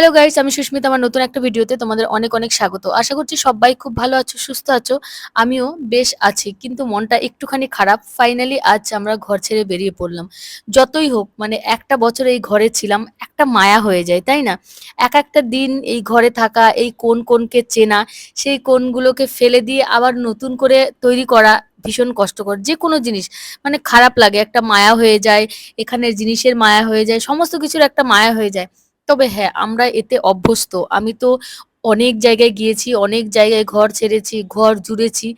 Hello guys আমি সুস্মিতা, আমার নতুন একটা ভিডিওতে তোমাদের অনেক অনেক স্বাগত। আশা করছি সবাই খুব ভালো আছো, সুস্থ আছো। আমিও বেশ আছি, কিন্তু মনটা একটুখানি খারাপ। ফাইনালি আজ আমরা ঘর ছেড়ে বেরিয়ে পড়লাম। যতই হোক মানে একটা বছর এই ঘরে ছিলাম, একটা মায়া হয়ে যায়, তাই না? এক একটা দিন এই ঘরে থাকা, এই কোন কোনকে চেনা, সেই কোনগুলোকে ফেলে দিয়ে আবার নতুন করে তৈরি করা ভীষণ কষ্টকর যে কোনো জিনিস। মানে খারাপ লাগে, একটা মায়া হয়ে যায়, এখানের জিনিসের মায়া হয়ে যায়, সমস্ত কিছুর একটা মায়া হয়ে যায়। তবে হ্যাঁ আমরা এতে অভ্যস্ত। আমি তো অনেক জায়গায় গিয়েছি, অনেক জায়গায় ঘর ছেড়েছি, ঘর জুড়েছি।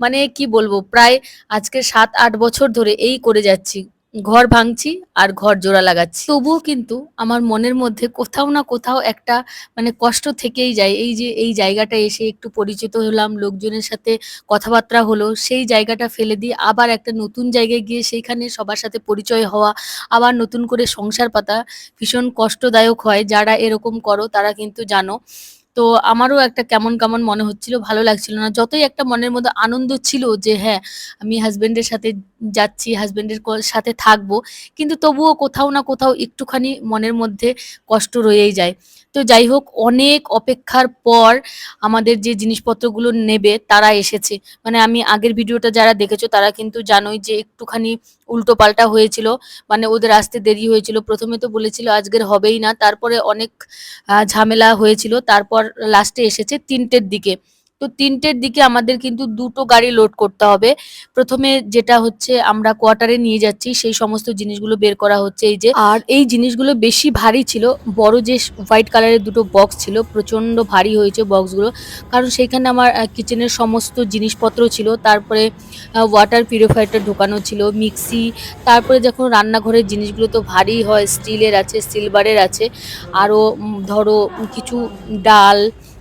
মানে কি বলব, প্রায় আজকে সাত, আট বছর ধরে এই করে যাচ্ছি। ঘর ভাঙছি আর ঘর জোড়া লাগাচ্ছি। তবুও কিন্তু আমার মনের মধ্যে কোথাও না কোথাও একটা মানে কষ্ট থেকেই যায়। এই যে এই জায়গাটা এসে একটু পরিচিত হলাম, লোকজনের সাথে কথাবার্তা হলো, সেই জায়গাটা ফেলে দিয়ে আবার একটা নতুন জায়গায় গিয়ে সেইখানে সবার সাথে পরিচয় হওয়া, আবার নতুন করে সংসার পাতা ভীষণ কষ্টদায়ক হয়। যারা এরকম করো তারা কিন্তু জানো তো আমারও একটা কেমন কেমন মনে হচ্ছিল, ভালো লাগছিল না। যতই একটা মনের মধ্যে আনন্দ ছিল যে হ্যাঁ আমি হাজবেন্ডের সাথে যাচ্ছি হাজবেন্ডের সাথে থাকব, কিন্তু তবুও কোথাও না কোথাও একটুখানি মনের মধ্যে কষ্ট রয়েই যায়। তো যাই হোক, অনেক অপেক্ষার পর আমাদের যে জিনিসপত্রগুলো নেবে, তারা এসেছে। মানে আমি আগের ভিডিওটা যারা দেখেছ, তারা কিন্তু জানোই যে একটুখানি উল্টো পাল্টা হয়েছিল মানে ওদের আসতে দেরি হয়েছিল। প্রথমে তো বলেছিল আজকের হবেই না, তারপরে অনেক ঝামেলা হয়েছিল, তারপর লাস্টে এসেছে তিনটের দিকে। তো তিনটের দিকে আমাদের কিন্তু দুটো গাড়ি লোড করতে হবে। প্রথমে যেটা হচ্ছে আমরা কোয়ার্টারে নিয়ে যাচ্ছি, সেই সমস্ত জিনিসগুলো বের করা হচ্ছে। এই যে, আর এই জিনিসগুলো বেশি ভারী ছিল, বড় যে হোয়াইট কালারের দুটো বক্স ছিল প্রচণ্ড ভারী হয়েছে বক্সগুলো কারণ সেইখানে আমার কিচেনের সমস্ত জিনিসপত্র ছিল, তারপরে ওয়াটার পিউরিফায়ারটা ঢোকানো ছিল মিক্সি তারপরে যখন রান্নাঘরের জিনিসগুলো তো ভারী হয় স্টিলের আছে সিলভারের আছে আরও ধরো, কিছু ডাল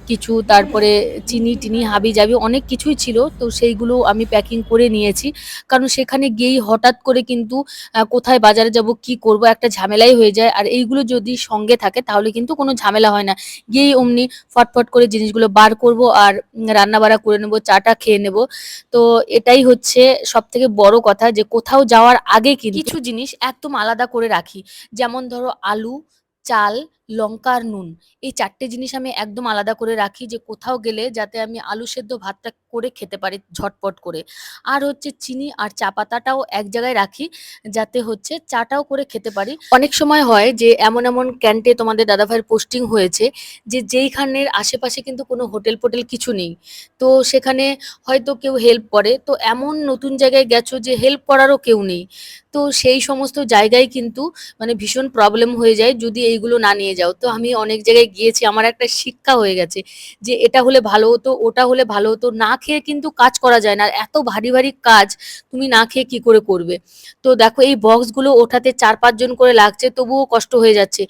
কিছু, তারপরে চিনি টিনি, হাবি জাবি অনেক কিছুই ছিল, তো সেইগুলো আমি প্যাকিং করে নিয়েছি। কারণ সেখানে গিয়েই হঠাৎ করে কিন্তু কোথায় বাজারে যাব, কি করব, একটা ঝামেলাই হয়ে যায়। আর এইগুলো যদি সঙ্গে থাকে, তাহলে কিন্তু কোনো ঝামেলা হয় না। গিয়েই অমনি ফটফট করে জিনিসগুলো বার করব আর রান্না বাড়া করে নেব চাটা খেয়ে নেব। তো এটাই হচ্ছে সব থেকে বড় কথা যে, কোথাও যাওয়ার আগে কিন্তু কিছু জিনিস একদম আলাদা করে রাখি। যেমন ধরো আলু, চাল লঙ্কা আর নুন। এই চারটে জিনিস আমি একদম আলাদা করে রাখি যে কোথাও গেলে যাতে আমি আলু সেদ্ধ ভাতটা করে খেতে পারি ঝটপট করে। আর হচ্ছে চিনি আর চা পাতাটাও এক জায়গায় রাখি যাতে হচ্ছে চাটাও করে খেতে পারি। অনেক সময় হয় যে এমন এমন ক্যান্টে তোমাদের দাদাভাইয়ের পোস্টিং হয়েছে যে যেইখানের আশেপাশে কিন্তু কোনো হোটেল ফোটেল কিছু নেই। তো সেখানে হয়তো কেউ হেল্প করে। তো এমন নতুন জায়গায় গেছো যে হেল্প করারও কেউ নেই। তো সেই সমস্ত জায়গায় কিন্তু মানে ভীষণ প্রবলেম হয়ে যায় যদি এইগুলো না নিয়ে যাও। তো আমি অনেক জায়গায় গিয়েছি, আমার একটা শিক্ষা হয়ে গেছে যে এটা হলে ভালো হতো, ওটা হলে ভালো হতো। না খেয়ে কিন্তু কাজ করা যায় না, এত ভারী ভারী কাজ তুমি না খেয়ে কি করে করবে? তো দেখো এই বক্সগুলো ওঠাতে চার পাঁচজন করে লাগছে, তবুও কষ্ট হয়ে যাচ্ছে।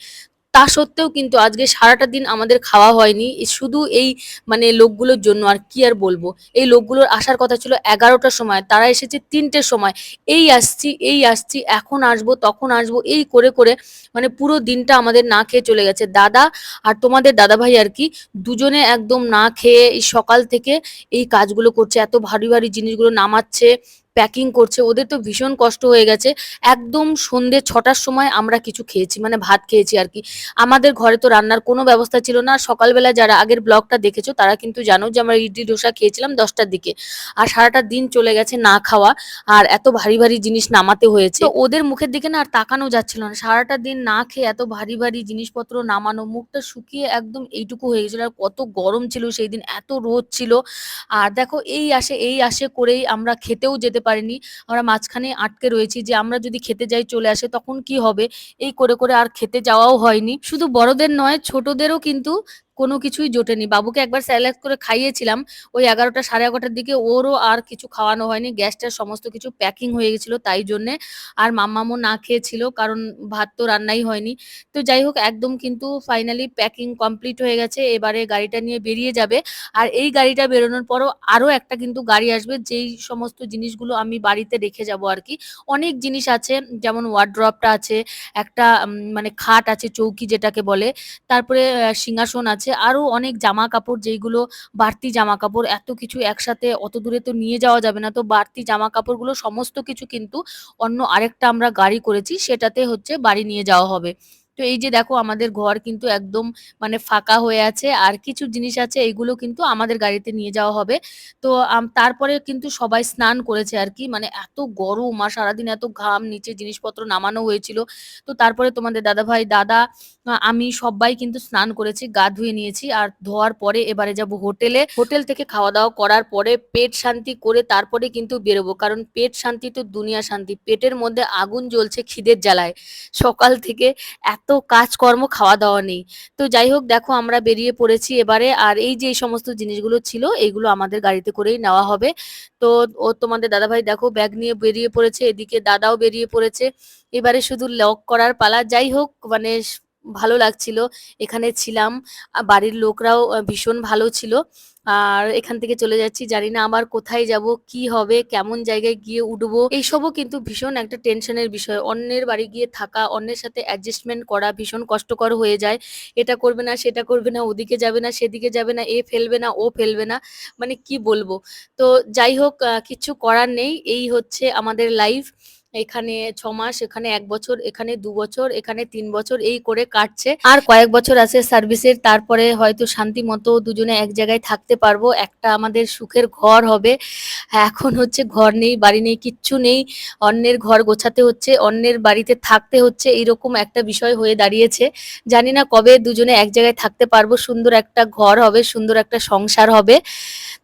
তা সত্ত্বেও কিন্তু আজকে সারাটা দিন আমাদের খাওয়া হয়নি। শুধু এই মানে লোকগুলোর জন্য, আর কি আর বলব? এই লোকগুলোর আসার কথা ছিল এগারোটার সময়, তারা এসেছে তিনটের সময়। এই আসছি এই আসছি, এখন আসব, তখন আসব, এই করে করে মানে পুরো দিনটা আমাদের না খেয়ে চলে গেছে। দাদা আর তোমাদের দাদা ভাই আর কি দুজনে একদম না খেয়ে এই সকাল থেকে এই কাজগুলো করছে। এত ভারী ভারী জিনিসগুলো নামাচ্ছে প্যাকিং করছে, ওদের তো ভীষণ কষ্ট হয়ে গেছে। একদম সন্ধে ছটার সময় আমরা কিছু খেয়েছি মানে ভাত খেয়েছি আর কি। আমাদের ঘরে তো রান্নার কোনো ব্যবস্থা ছিল না। সকালবেলা যারা আগের ব্লগটা দেখেছ, তারা কিন্তু জানো যে আমরা ইডলি ডোসা খেয়েছিলাম দশটার দিকে। আর সারাটা দিন চলে গেছে না খাওয়া, আর এত ভারী ভারী জিনিস নামাতে হয়েছে। ওদের মুখের দিকে না আর তাকানো যাচ্ছিল না। সারাটা দিন না খেয়ে এত ভারী ভারী জিনিসপত্র নামানো, মুখটা শুকিয়ে একদম এইটুকু হয়ে গেছিল। আর কত গরম ছিল সেই দিন, এত রোদ ছিল। আর দেখো, এই আসে এই আসে করেই আমরা খেতেও যেতে পারিনি। আমরা মাঝখানে আটকে রয়েছি যে আমরা যদি খেতে যাই চলে আসে তখন কি হবে? এই করে করে আর খেতে যাওয়াও হয়নি। শুধু বড়দের নয়, ছোটদেরও কিন্তু কোনো কিছুই জোটেনি। বাবুকে একবার স্যালাড করে খাইয়েছিলাম, ওই এগারোটা সাড়ে এগারোটার দিকে ওরও আর কিছু খাওয়ানো হয়নি। গ্যাসটার সমস্ত কিছু প্যাকিং হয়ে গেছিল তাই জন্যে। আর মাম্মামও না খেয়েছিল, কারণ ভাত তো রান্নাই হয়নি। তো যাই হোক, একদম কিন্তু ফাইনালি প্যাকিং কমপ্লিট হয়ে গেছে। এবারে গাড়িটা নিয়ে বেরিয়ে যাবে। আর এই গাড়িটা বেরোনোর পরও আরও একটা কিন্তু গাড়ি আসবে, যেই সমস্ত জিনিসগুলো আমি বাড়িতে রেখে যাব আর কি। অনেক জিনিস আছে, যেমন ওয়ার্ড্রপটা আছে, একটা মানে খাট আছে, চৌকি যেটাকে বলে। তারপরে সিংহাসন আছে আরও অনেক জামা কাপড় যেইগুলো বাড়তি জামা কাপড় এত কিছু একসাথে অত দূরে তো নিয়ে যাওয়া যাবে না। তো বাড়তি জামা কাপড়গুলো সমস্ত কিছু কিন্তু অন্য আরেকটা আমরা গাড়ি করেছি, সেটাতে হচ্ছে বাড়ি নিয়ে যাওয়া হবে। তো এই যে দেখো আমাদের ঘর কিন্তু একদম মানে ফাঁকা হয়ে আছে, আর কিছু জিনিস আছে এইগুলো কিন্তু আমাদের গাড়িতে নিয়ে যাওয়া হবে। তো তারপরে কিন্তু সবাই স্নান করেছে আর কি মানে এত গরম আর সারাদিন এত ঘাম, নিচে জিনিসপত্র নামানো হয়েছিল। তো তারপরে তোমাদের দাদা ভাই দাদা আমি সবাই কিন্তু স্নান করেছি, গা ধুয়ে নিয়েছি, আর ধোয়ার পরে এবারে যাব হোটেলে। হোটেল থেকে খাওয়া দাওয়া করার পরে পেট শান্তি করে তারপরে কিন্তু বেরোবো, কারণ পেট শান্তি তো দুনিয়া শান্তি, পেটের মধ্যে আগুন জ্বলছে খিদের জ্বালায়। সকাল থেকে এত কাজকর্ম খাওয়া দাওয়া নেই। তো যাই হোক, দেখো আমরা বেরিয়ে পড়েছি এবারে। আর এই যে সমস্ত জিনিসগুলো ছিল এইগুলো আমাদের গাড়িতে করেই নেওয়া হবে। তো ও তোমাদের দাদাভাই দেখো, ব্যাগ নিয়ে বেরিয়ে পড়েছে, এদিকে দাদাও বেরিয়ে পড়েছে। এবারে শুধু লক করার পালা। যাই হোক মানে ভালো লাগছিল। এখানে ছিলাম। বাড়ির লোকরাও ভীষণ ভালো ছিল। আর এখান থেকে চলে যাচ্ছি। জানি না আবার কোথায় যাব, কি হবে, কেমন জায়গায় গিয়ে উঠবো। এইসবও কিন্তু ভীষণ একটা টেনশনের বিষয়। অন্যের বাড়ি গিয়ে থাকা, অন্যের সাথে অ্যাডজাস্টমেন্ট করা ভীষণ কষ্টকর হয়ে যায়। এটা করবে না, সেটা করবে না, ওদিকে যাবে না, সেদিকে যাবে না, এ ফেলবে না, ও ফেলবে না। মানে কি বলব? তো যাই হোক কিচ্ছু করার নেই। এই হচ্ছে আমাদের লাইফ এখানে ছ মাস, এখানে এক বছর, এখানে দু বছর, এখানে তিন বছর, এই করে কাটছে। আর কয়েক বছর আছে সার্ভিসের, তারপরে হয়তো শান্তি মতো দুজনে এক জায়গায় থাকতে পারব। একটা আমাদের সুখের ঘর হবে। এখন হচ্ছে ঘর নেই, বাড়ি নেই, কিচ্ছু নেই। অন্যের ঘর গোছাতে হচ্ছে, অন্যের বাড়িতে থাকতে হচ্ছে এরকম একটা বিষয় হয়ে দাঁড়িয়েছে। জানি না কবে দুজনে এক জায়গায় থাকতে পারব। সুন্দর একটা ঘর হবে, সুন্দর একটা সংসার হবে।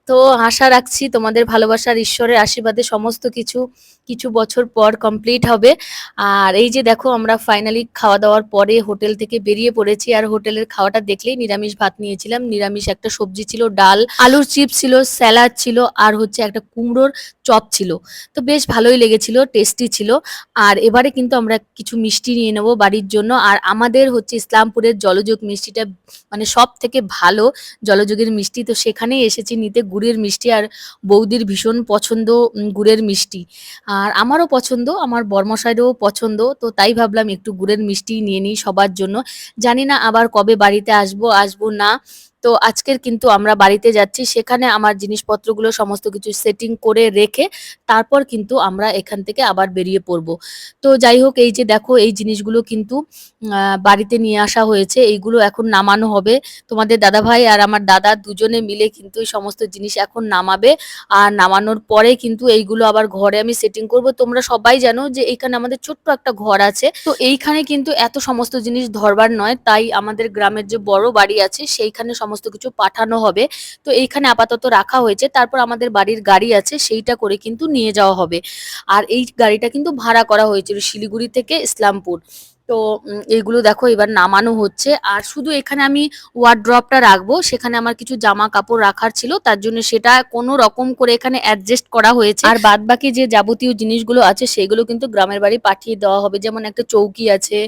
তো আশা রাখছি তোমাদের ভালোবাসার ঈশ্বরের আশীর্বাদে সমস্ত কিছু কিছু বছর পর কমপ্লিট হবে। আর এই যে দেখো, আমরা ফাইনালি খাওয়া দাওয়ার পরে হোটেল থেকে বেরিয়ে পড়েছি। আর হোটেলের খাওয়াটা দেখলেই নিরামিষ ভাত নিয়েছিলাম। নিরামিষ একটা সবজি ছিল ডাল, আলুর চিপস ছিল স্যালাড ছিল, আর হচ্ছে একটা কুমড়োর চপ ছিল। তো বেশ ভালোই লেগেছিল টেস্টি ছিল। আর এবারে কিন্তু আমরা কিছু মিষ্টি নিয়ে নেব বাড়ির জন্য। আর আমাদের হচ্ছে ইসলামপুরের জলযোগ মিষ্টিটা মানে সব থেকে ভালো জলযোগের মিষ্টি। তো সেখানেই এসেছি নিতে। গুড়ের মিষ্টি আর বৌদির ভীষণ পছন্দ গুড়ের মিষ্টি। আর আমারও পছন্দ, আমার বর্মশাইরও পছন্দ, তো তাই ভাবলাম একটু গুড়ের মিষ্টি নিয়ে নিই সবার জন্য। জানি না আবার কবে বাড়িতে আসব আসব না। তো আজকের কিন্তু আমরা বাড়িতে যাচ্ছি, সেখানে আমার জিনিসপত্রগুলো সমস্ত কিছু সেটিং করে রেখে তারপর কিন্তু আমরা এখান থেকে আবার বেরিয়ে পড়ব। তো যাই হোক, এই যে দেখো, এই জিনিসগুলো কিন্তু বাড়িতে নিয়ে আসা হয়েছে, এইগুলো এখন নামানো হবে। তোমাদের দাদা ভাই আর আমার দাদা দুজনে মিলে কিন্তু এই সমস্ত জিনিস এখন নামাবে। আর নামানোর পরে কিন্তু এইগুলো আবার ঘরে আমি সেটিং করব। তোমরা সবাই জানো যে এইখানে আমাদের ছোট্ট একটা ঘর আছে। তো এইখানে কিন্তু এত সমস্ত জিনিস ধরবার নয়, তাই আমাদের গ্রামের যে বড় বাড়ি আছে, সেইখানে সমস্ত কিছু পাঠানো হবে। তো এইখানে আপাতত রাখা হয়েছে। তারপর আমাদের বাড়ির গাড়ি আছে, সেইটা করে কিন্তু নিয়ে যাওয়া হবে। আর এই গাড়িটা কিন্তু ভাড়া করা হয়েছিল শিলিগুড়ি থেকে ইসলামপুর। তো এইগুলো দেখো এবার নামানো হচ্ছে। আর শুধু এখানে আমি ওয়ার্ড্রপটা রাখব, সেখানে আমার কিছু জামা কাপড় রাখার ছিল, তার জন্য সেটা কোনো রকম করে এখানে অ্যাডজাস্ট করা হয়েছে। আর বাদ বাকি যে যাবতীয় জিনিসগুলো আছে, সেগুলো কিন্তু গ্রামের বাড়ি পাঠিয়ে দেওয়া হবে। যেমন একটা চৌকি আছে,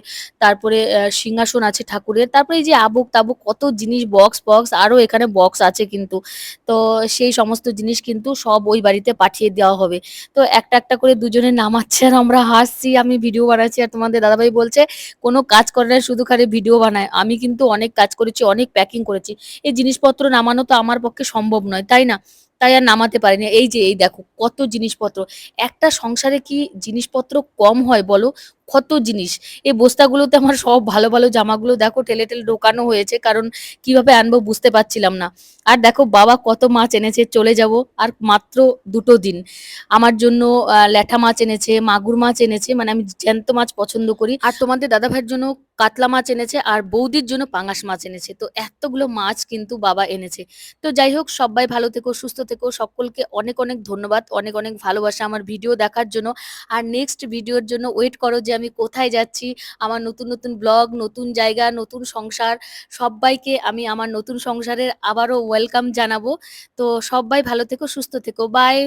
তারপরে সিংহাসন আছে ঠাকুরের, তারপরে এই যে আবুক তাবুক কত জিনিস বক্স বক্স আরও এখানে বক্স আছে কিন্তু। তো সেই সমস্ত জিনিস কিন্তু সব ওই বাড়িতে পাঠিয়ে দেওয়া হবে। তো একটা একটা করে দুজনে নামাচ্ছে আর আমরা হাসছি, আমি ভিডিও বানাচ্ছি আর তোমাদের দাদাভাই বলছে কোনো কাজ করে না, শুধু খালি ভিডিও বানায়। আমি কিন্তু অনেক কাজ করেছি, অনেক প্যাকিং করেছি। এই জিনিসপত্র নামানো তো আমার পক্ষে সম্ভব নয়, তাই না? তাই আর নামাতে পারিনি। এই যে, এই দেখো, কত জিনিসপত্র। একটা সংসারে কি জিনিসপত্র কম হয় বলো? কত জিনিস? এই বস্তাগুলোতে আমার সব ভালো ভালো জামাগুলো দেখো টেলে টেলে ঢোকানো হয়েছে, কারণ কীভাবে আনব বুঝতে পারছিলাম না। আর দেখো, বাবা কত মাছ এনেছে, চলে যাব, আর মাত্র দুটো দিন। আমার জন্য ল্যাঠা মাছ এনেছে, মাগুর মাছ এনেছে মানে আমি জ্যান্ত মাছ পছন্দ করি। আর তোমাদের দাদা ভাইয়ের জন্য কাতলা মাছ এনেছে আর বৌদির জন্য পাঙাশ মাছ এনেছে। তো এতগুলো মাছ কিন্তু বাবা এনেছে। তো যাই হোক, সবাই ভালো থেকো, সুস্থ থেকো। সকলকে অনেক অনেক ধন্যবাদ, অনেক অনেক ভালোবাসা আমার ভিডিও দেখার জন্য। আর নেক্সট ভিডিওর জন্য ওয়েট করো যে আমি কোথায় যাচ্ছি, আমার নতুন নতুন ব্লগ নতুন জায়গা, নতুন সংসার, সবাইকে আমি আমার নতুন সংসারের আবারও ওয়েলকাম জানাব। তো সবাই ভালো থেকো, সুস্থ থেকো বাই